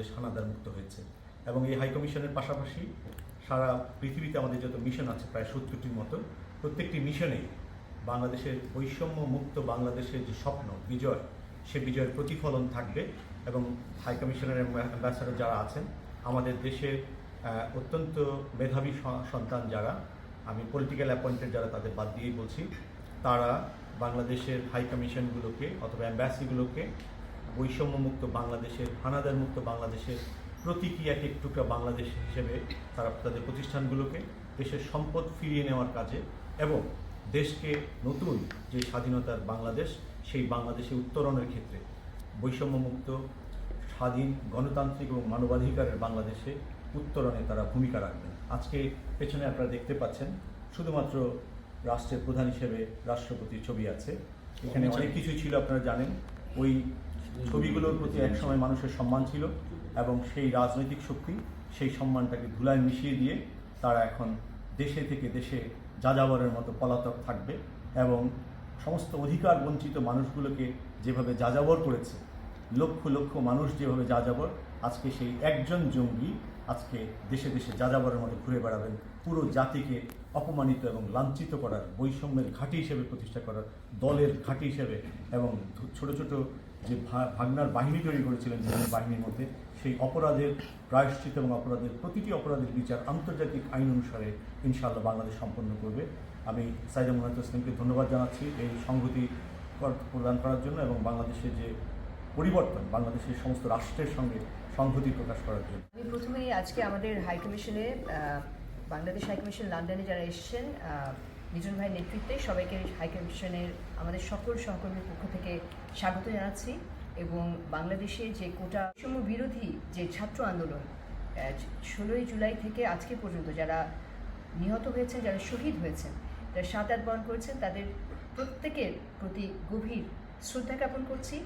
বাংলাদেশ হানাদার মুক্ত হয়েছে। এবং এই হাইকমিশনের পাশাপাশি সারা পৃথিবীতে আমাদের যত মিশন আছে, প্রায় সত্তরটির মতো, প্রত্যেকটি মিশনেই বাংলাদেশের বৈষম্য মুক্ত বাংলাদেশের যে স্বপ্ন, বিজয়, সে বিজয়ের প্রতিফলন থাকবে। এবং হাইকমিশনের অ্যাম্বাসাডার যারা আছেন, আমাদের দেশের অত্যন্ত মেধাবী সন্তান যারা, আমি পলিটিক্যাল অ্যাপয়েন্টেড যারা তাদের বাদ দিয়েই বলছি, তারা বাংলাদেশের হাই কমিশনগুলোকে অথবা অ্যাম্বাসিগুলোকে বৈষম্যমুক্ত বাংলাদেশের হানাদার মুক্ত বাংলাদেশের প্রতীকী এক এক টুকরা বাংলাদেশ হিসেবে তারা তাদের প্রতিষ্ঠানগুলোকে দেশের সম্পদ ফিরিয়ে নেওয়ার কাজে এবং দেশকে নতুন যে স্বাধীনতার বাংলাদেশ সেই বাংলাদেশে উত্তরণের ক্ষেত্রে বৈষম্যমুক্ত স্বাধীন গণতান্ত্রিক এবং মানবাধিকারের বাংলাদেশে উত্তরণে তারা ভূমিকা রাখবেন। আজকে পেছনে আপনারা দেখতে পাচ্ছেন শুধুমাত্র রাষ্ট্রের প্রধান হিসেবে রাষ্ট্রপতির ছবি আছে। এখানে অনেক কিছুই ছিল আপনারা জানেন। ওই ছবিগুলোর প্রতি একসময় মানুষের সম্মান ছিল এবং সেই রাজনৈতিক শক্তি সেই সম্মানটাকে ধুলায় মিশিয়ে দিয়ে তারা এখন দেশে থেকে দেশে যাযাবরের মতো পলাতক থাকবে এবং সমস্ত অধিকার বঞ্চিত মানুষগুলোকে যেভাবে যাযাবর করেছে, লক্ষ লক্ষ মানুষ যেভাবে যাযাবর, আজকে সেই একজন জঙ্গি আজকে দেশে দেশে যাযাবরের মতো ঘুরে বেড়াবেন, পুরো জাতিকে অপমানিত এবং লাঞ্ছিত করার বৈষম্যের ঘাঁটি হিসেবে প্রতিষ্ঠা করার দলের ঘাঁটি হিসেবে এবং ছোট ছোট যে ভাগনার বাহিনী তৈরি করেছিলেন বিভিন্ন বাহিনীর মধ্যে, সেই অপরাধের প্রায়শ্চিত এবং অপরাধের প্রতিটি অপরাধের বিচার আন্তর্জাতিক আইন অনুসারে ইনশাআল্লাহ বাংলাদেশ সম্পন্ন করবে। আমি সাইদা মোহাম্মদ ইসলামকে ধন্যবাদ জানাচ্ছি এই সংহতি প্রদান করার জন্য এবং বাংলাদেশের যে পরিবর্তন, বাংলাদেশের সমস্ত রাষ্ট্রের সঙ্গে সংহতি প্রকাশ করার জন্য। আমি প্রথমেই আজকে আমাদের হাই কমিশনে বাংলাদেশ হাই কমিশন লন্ডনে যারা এসেছেন মিজুন ভাইয়ের নেতৃত্বে সবাইকে হাই কমিশনের আমাদের সকল সহকর্মীর পক্ষ থেকে স্বাগত জানাচ্ছি এবং বাংলাদেশে যে কোটা বৈষম্য বিরোধী যে ছাত্র আন্দোলন ষোলোই জুলাই থেকে আজকে পর্যন্ত যারা নিহত হয়েছেন, যারা শহীদ হয়েছেন, যারা সাঁতার বরণ করেছেন, তাদের প্রত্যেকের প্রতি গভীর শ্রদ্ধা জ্ঞাপন করছি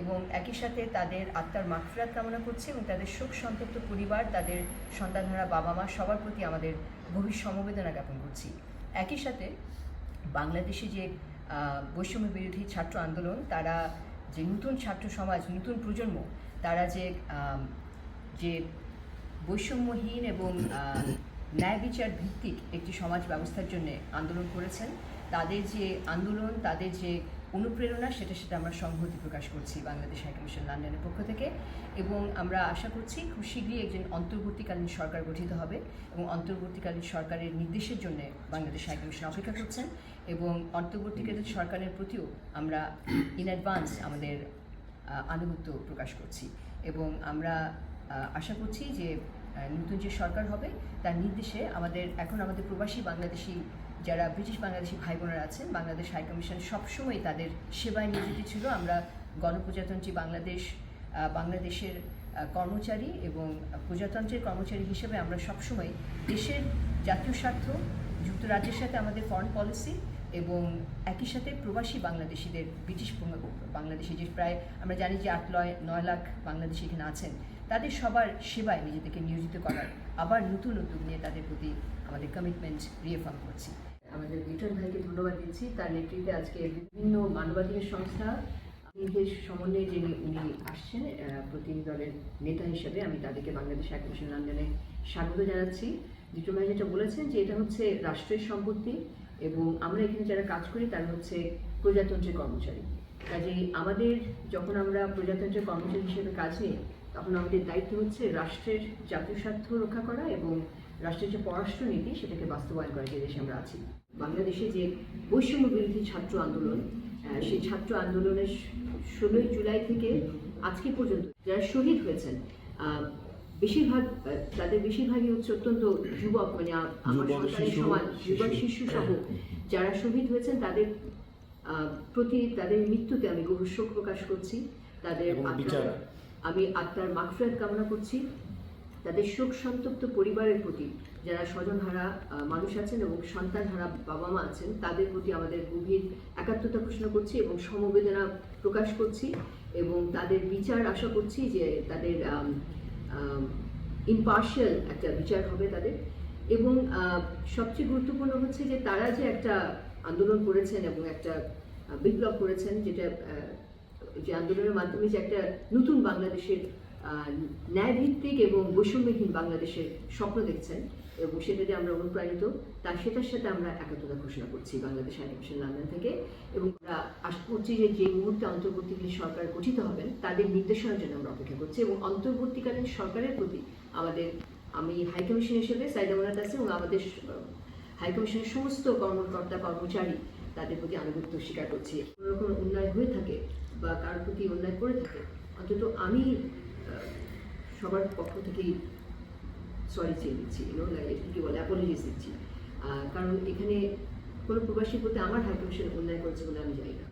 এবং একই সাথে তাদের আত্মার মাগফিরাত কামনা করছি এবং তাদের শোক সন্তপ্ত পরিবার, তাদের সন্তানহারা বাবা মা সবার প্রতি আমাদের গভীর সমবেদনা জ্ঞাপন করছি। একই সাথে বাংলাদেশে যে বৈষম্য বিরোধী ছাত্র আন্দোলন, তারা যে নতুন ছাত্র সমাজ, নতুন প্রজন্ম, তারা যে যে বৈষম্যহীন এবং ন্যায় বিচার ভিত্তিক একটি সমাজ ব্যবস্থার জন্য আন্দোলন করেছেন তাদের যে আন্দোলন, তাদের যে অনুপ্রেরণা সেটা সেটা আমরা সংহতি প্রকাশ করছি বাংলাদেশ হাই কমিশন লন্ডনের পক্ষ থেকে এবং আমরা আশা করছি খুব শীঘ্রই একজন অন্তর্বর্তীকালীন সরকার গঠিত হবে এবং অন্তর্বর্তীকালীন সরকারের নির্দেশের জন্য বাংলাদেশ হাই কমিশন অপেক্ষা করছেন এবং অন্তর্বর্তীকালীন সরকারের প্রতিও আমরা ইন অ্যাডভান্স আমাদের আনুগত্য প্রকাশ করছি এবং আমরা আশা করছি যে নতুন যে সরকার হবে, তার নির্দেশে আমাদের, এখন আমাদের প্রবাসী বাংলাদেশি যারা ব্রিটিশ বাংলাদেশি ভাই বোনেরা আছেন, বাংলাদেশ হাই কমিশন সবসময় তাদের সেবায় নিয়োজিত ছিল। আমরা গণপ্রজাতন্ত্রী বাংলাদেশ বাংলাদেশের কর্মচারী এবং প্রজাতন্ত্রের কর্মচারী হিসেবে আমরা সবসময় দেশের জাতীয় স্বার্থ, যুক্তরাজ্যের সাথে আমাদের ফরেন পলিসি এবং একই সাথে প্রবাসী বাংলাদেশিদের, ব্রিটিশ বাংলাদেশি যে প্রায় আমরা জানি যে আট নয় নয় লাখ বাংলাদেশি এখানে আছেন, তাদের সবার সেবায় নিজেদেরকে নিয়োজিত করার আবার নতুন উদ্যোগ নিয়ে তাদের প্রতি আমাদের কমিটমেন্ট রিএফার্ম করছি। আমাদের লিটন ভাইকে ধন্যবাদ দিচ্ছি। তার নেতৃত্বে আজকে বিভিন্ন মানবাধিকার সংস্থা নিজের সমন্বয়ে যিনি, উনি আসছেন প্রতিনিধি দলের নেতা হিসেবে আমি তাদেরকে বাংলাদেশ একমিশন লন্ডনে স্বাগত জানাচ্ছি। লিটন ভাই যেটা বলেছেন যে এটা হচ্ছে রাষ্ট্রের সম্পত্তি এবং আমরা এখানে যারা কাজ করি তারা হচ্ছে প্রজাতন্ত্রের কর্মচারী। কাজেই আমাদের যখন আমরা প্রজাতন্ত্রের কর্মচারী হিসেবে কাজ নিই, তখন আমাদের দায়িত্ব হচ্ছে রাষ্ট্রের জাতীয় স্বার্থ রক্ষা করা এবং রাষ্ট্রের যে পররাষ্ট্র নীতি সেটাকে বাস্তবায়ন করা যে দেশে আমরা আছি। বাংলাদেশে যে বৈষম্য বিরোধী ছাত্র আন্দোলন সেই ছাত্র আন্দোলনের ষোলোই জুলাই থেকে আজকে পর্যন্ত যারা শহীদ হয়েছেন বেশিরভাগ তাদের বেশিরভাগই হচ্ছে অত্যন্ত যুবক মানে আ- আমার সরকারের সমাজ যুবক শিশু সহ যারা শহীদ হয়েছেন তাদের আহ, প্রতি তাদের মৃত্যুতে আমি গভীর শোক প্রকাশ করছি। তাদের। আমি আত্মার মাগফিরাত কামনা করছি। তাদের শোক সন্তপ্ত পরিবারের প্রতি যারা স্বজনহারা মানুষ আছেন এবং সন্তানহারা বাবা মা আছেন, তাদের প্রতি আমাদের গভীর একাত্মতা ঘোষণা করছি এবং সমবেদনা প্রকাশ করছি এবং তাদের বিচার আশা করছি যে তাদের ইম্পার্শিয়াল একটা বিচার হবে তাদের। এবং সবচেয়ে গুরুত্বপূর্ণ হচ্ছে যে তারা যে একটা আন্দোলন করেছেন এবং একটা বিপ্লব করেছেন, যেটা যে আন্দোলনের মাধ্যমে যে একটা নতুন বাংলাদেশের ন্যায়ভিত্তিক এবং বৈষম্যহীন বাংলাদেশের স্বপ্ন দেখছেন এবং সেটাতে আমরা অনুপ্রাণিত। তার সেটার সাথে আমরা একাত্মতা ঘোষণা করছি বাংলাদেশ হাইকমিশন লন্ডন থেকে এবং আমরা আশা করছি যে যে মুহূর্তে অন্তর্বর্তীকালীন সরকার গঠিত হবেন, তাদের নির্দেশনার জন্য আমরা অপেক্ষা করছি এবং অন্তর্বর্তীকালীন সরকারের প্রতি আমাদের, আমি হাইকমিশন হিসেবে সাইদা মোনাত আছে এবং আমাদের হাইকমিশনের সমস্ত কর্মকর্তা, কর্মচারী তাদের প্রতি আনুগত্য স্বীকার করছি। কোনো রকম অন্যায় হয়ে থাকে বা কারোর প্রতি অন্যায় করে থাকে, অন্তত আমি সবার পক্ষ থেকেই সরি চেয়ে দিচ্ছি ইউনো এটা কি বলে অ্যাপোলজিস দিচ্ছি। কারণ এখানে কোনো প্রবাসী বলতে আমার হাইকমিশন অন্যায় করেছে বলে আমি জানি না।